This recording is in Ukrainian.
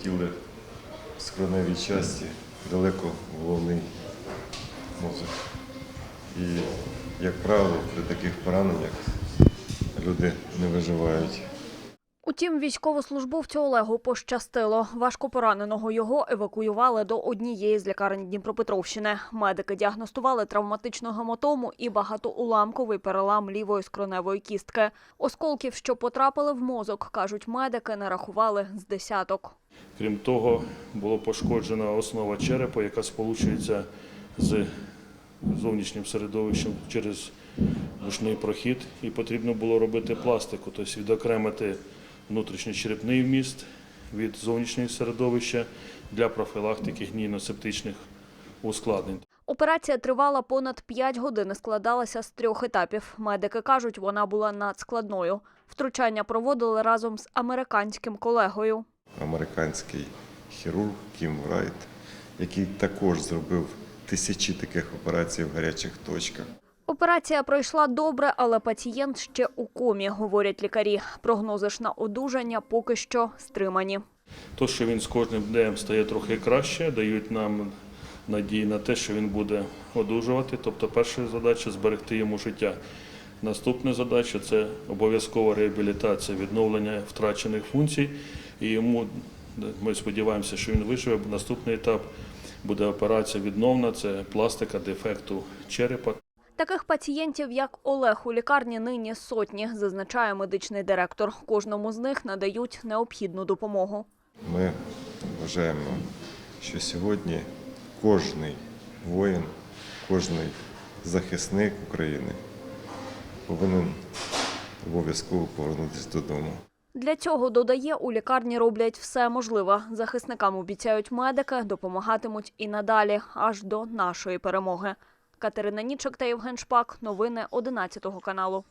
полетіли в скроневій часті далеко головний мозок. І, як правило, при таких пораненнях люди не виживають. Утім, військовослужбовцю Олегу пощастило. Важко пораненого його евакуювали до однієї з лікарень Дніпропетровщини. Медики діагностували травматичну гематому і багатоуламковий перелам лівої скроневої кістки. Осколків, що потрапили в мозок, кажуть медики, нарахували з десяток. Крім того, було пошкоджена основа черепа, яка сполучується з зовнішнім середовищем через душний прохід, і потрібно було робити пластику, тобто відокремити внутрішньочерепний вміст від зовнішнього середовища для профілактики гнійно-септичних ускладнень. Операція тривала понад 5 годин і складалася з трьох етапів. Медики кажуть, вона була надскладною. Втручання проводили разом з американським колегою. Американський хірург Кім Врайт, який також зробив тисячі таких операцій в гарячих точках. Операція пройшла добре, але пацієнт ще у комі, говорять лікарі. Прогнози ж на одужання поки що стримані. То, що він з кожним днем стає трохи краще, дають нам надії на те, що він буде одужувати. Тобто, перша задача зберегти йому життя. Наступна задача це обов'язкова реабілітація, відновлення втрачених функцій. І йому ми сподіваємося, що він виживе. Наступний етап буде операція відновна, це пластика дефекту черепа. Таких пацієнтів, як Олег, у лікарні нині сотні, зазначає медичний директор. Кожному з них надають необхідну допомогу. Ми вважаємо, що сьогодні кожний воїн, кожний захисник України повинен обов'язково повернутися додому. Для цього додає, у лікарні роблять все можливе. Захисникам обіцяють медики, допомагатимуть і надалі, аж до нашої перемоги. Катерина Нічок та Євген Шпак. Новини 11 каналу.